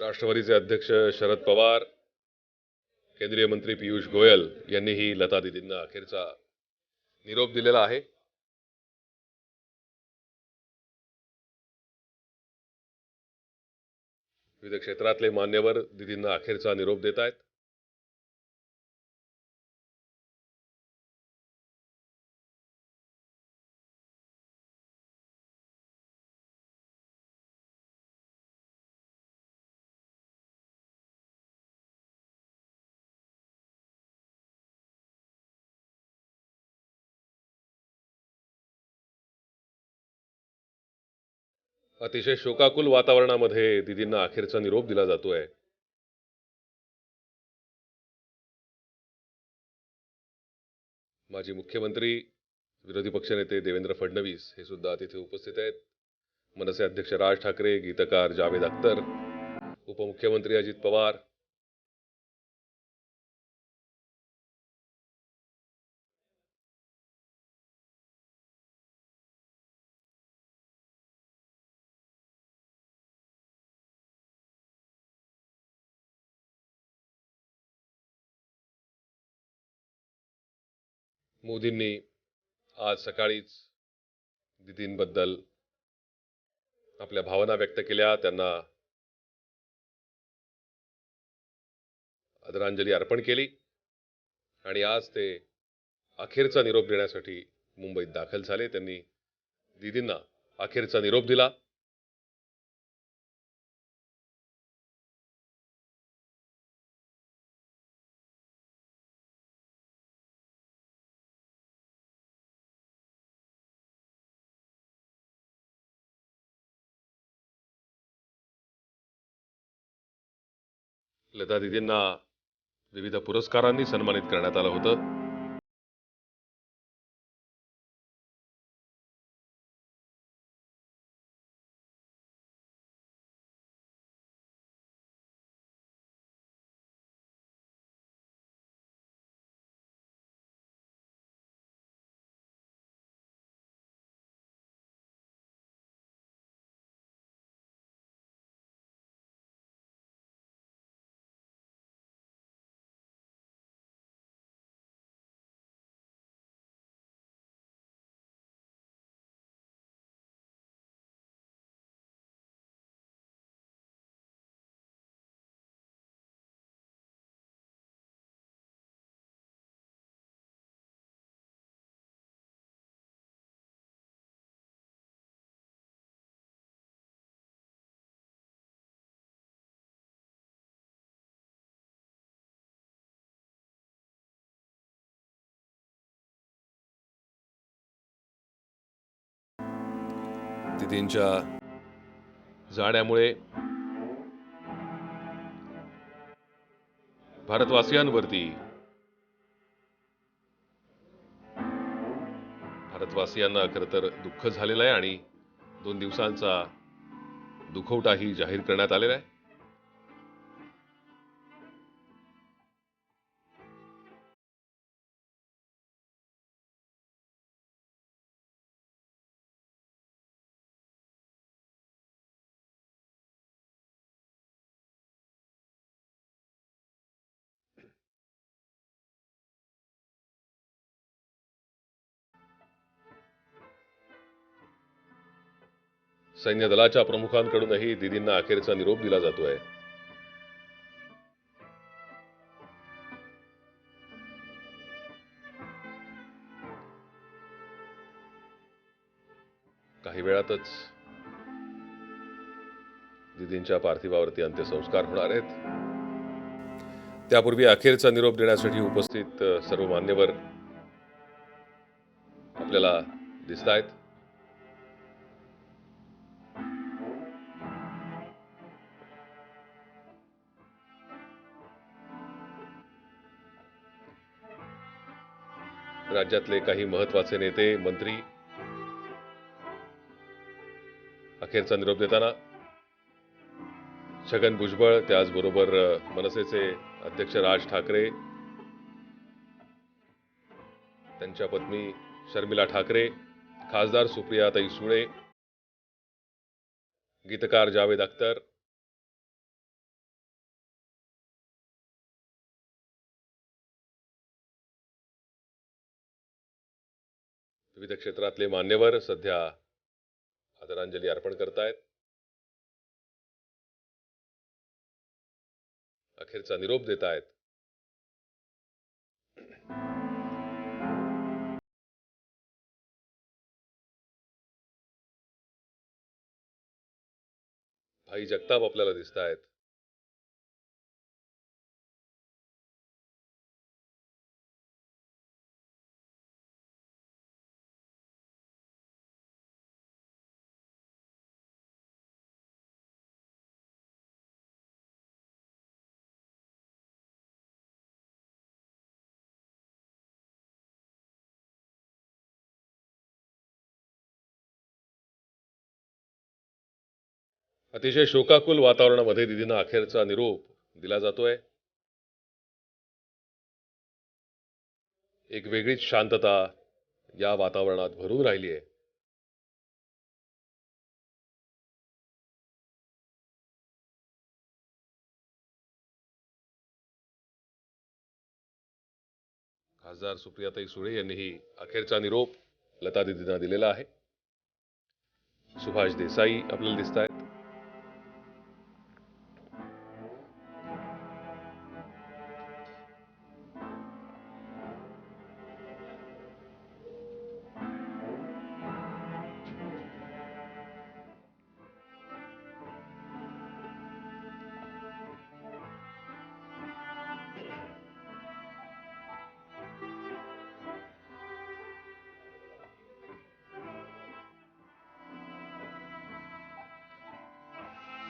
राष्ट्रवादीचे अध्यक्ष शरद पवार केंद्रीय मंत्री पियुष गोयल यांनीही लता दिदींना अखेरचा निरोप दिलेला आहे. विविध क्षेत्रातले मान्यवर दिदींना अखेरचा निरोप देत आहेत. अतिशय शोकाकुल वातावरणामध्ये दिदींना अखेरचा निरोप दिला जातोय. माजी मुख्यमंत्री विरोधी पक्षनेते देवेंद्र फडणवीस हे सुद्धा तिथे उपस्थित आहेत. मनसे अध्यक्ष राज ठाकरे गीतकार जावेद अख्तर उपमुख्यमंत्री अजित पवार मोदींनी आज सकाळीच दिदींबद्दल आपल्या भावना व्यक्त केल्या. त्यांना आदरांजली अर्पण केली. आणि आज ते अखेरचा निरोप देण्यासाठी मुंबईत दाखल झाले. त्यांनी दिदींना अखेरचा निरोप दिला. लता दिदींना विविध पुरस्कारांनी सन्मानित करण्यात आलं होतं. दिदींच्या जाण्यामुळे भारतवासियांवरती भारतवासियांना खरं तर दुःख झालेलं आहे आणि दोन दिवसांचा दुखवटाही जाहीर करण्यात आलेला आहे. सैन्य दलाच्या प्रमुखांकडूनही दिदींना अखेरचा निरोप दिला जातोय. काही वेळातच दिदींच्या पार्थिवावरती अंत्यसंस्कार होणार आहेत. त्यापूर्वी अखेरचा निरोप देण्यासाठी उपस्थित सर्व मान्यवर आपल्याला दिसत आहेत राज्यातले काही महत्त्वाचे नेते मंत्री. अखेरचा निरोप देताना छगन भुजबळ त्याचबरोबर मनसेचे अध्यक्ष राज ठाकरे त्यांच्या पत्नी शर्मिला ठाकरे खासदार सुप्रियाताई सुळे गीतकार जावेद अख्तर विविध क्षेत्रातले मान्यवर सध्या आदरांजली अर्पण करतायत. अखेरचा निरोप देत आहेत भाई जगताप आपल्याला दिसत आहेत अतिशय शोकाकुल वातावरणामध्ये दिदींना अखेरचा निरोप दिला जातोय. एक वेगळीच शांतता या वातावरणात भरून राहिली आहे खासदार सुप्रियाताई सुळे यांनीही अखेरचा निरोप लता दिदींना दिलेला आहे. सुभाष देसाई आपल्याला दिसत आहेत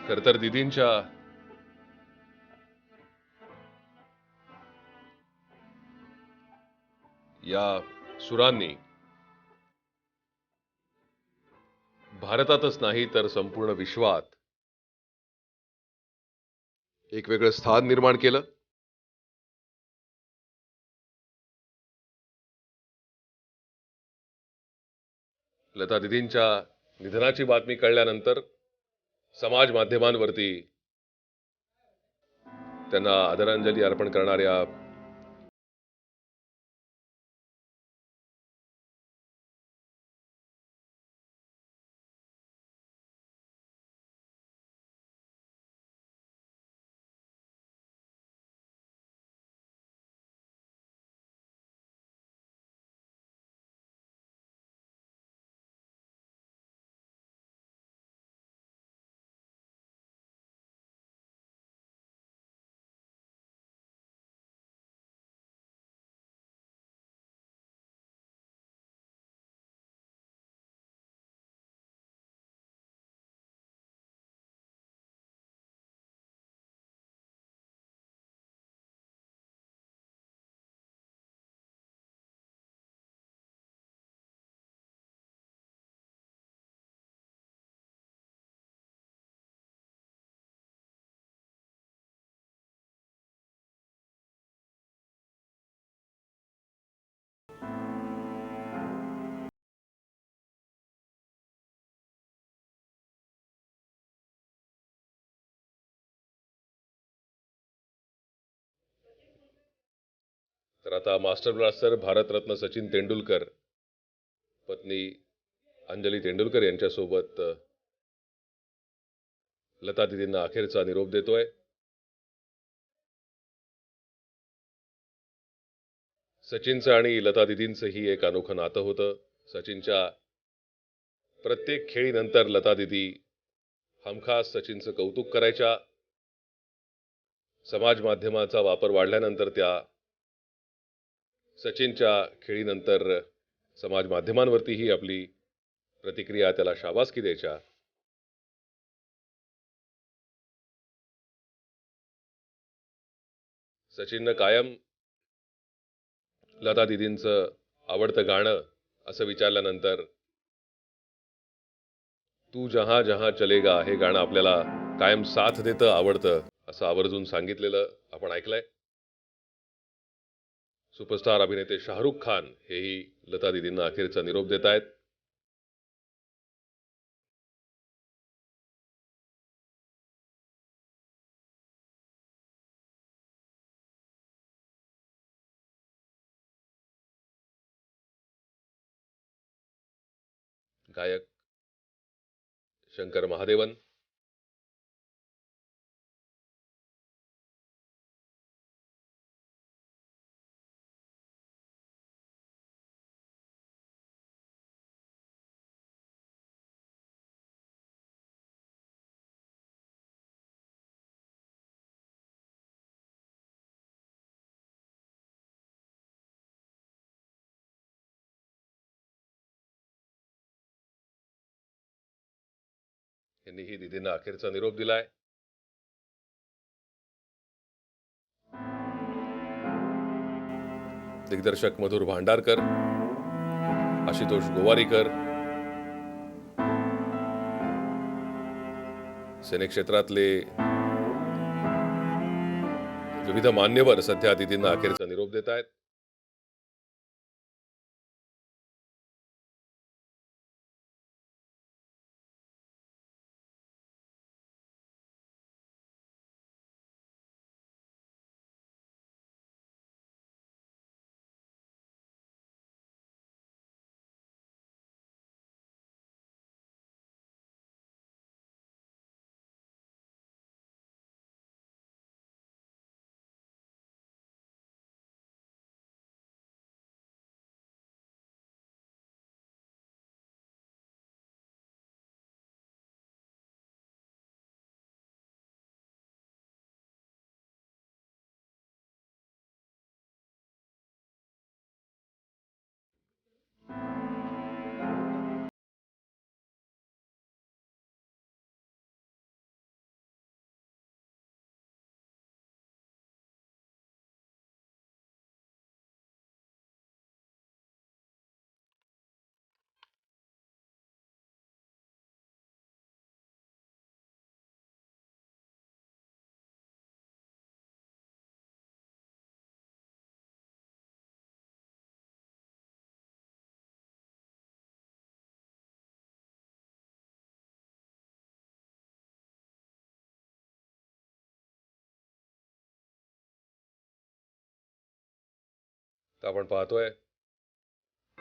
खर तर दिदींच्या या सुरांनी भारतातच नाही तर संपूर्ण विश्वात एक वेगळं स्थान निर्माण केलं. लता दिदींच्या निधनाची बातमी कळल्यानंतर समाज माध्यमांवरती त्यांना आदरांजली अर्पण करणाऱ्या तर आता मास्टर ब्लास्टर भारतरत्न सचिन तेंडुलकर पत्नी अंजली तेंडुलकर यांच्यासोबत लता दिदींना अखेरचा निरोप देतोय. सचिनचं आणि लता दिदींचंही एक अनोखं नातं होतं. सचिनच्या प्रत्येक खेळीनंतर लता दिदी हमखास सचिनचं कौतुक करायच्या. समाज माध्यमाचा वापर वाढल्यानंतर त्या सचिनच्या खेळीनंतर समाज माध्यमांवरतीही आपली प्रतिक्रिया त्याला शाबासकी द्यायच्या. सचिननं कायम लता दिदींचं आवडतं गाणं असं विचारल्यानंतर तू जहा जहा चलेगा हे गाणं आपल्याला कायम साथ देतं आवडतं असं आवर्जून सांगितलेलं आपण ऐकलंय. सुपरस्टार अभिनेते शाहरुख खान हेही लता दिदींना अखेरचा निरोप देत आहेत. गायक शंकर महादेवन यांनीही दिदींना अखेरचा निरोप दिलाय. दिग्दर्शक मधुर भांडारकर आशुतोष गोवारीकर सिनेक्षेत्रातले विविध मान्यवर सध्या दिदींना अखेरचा निरोप देत आहेत तर आपण पाहतोय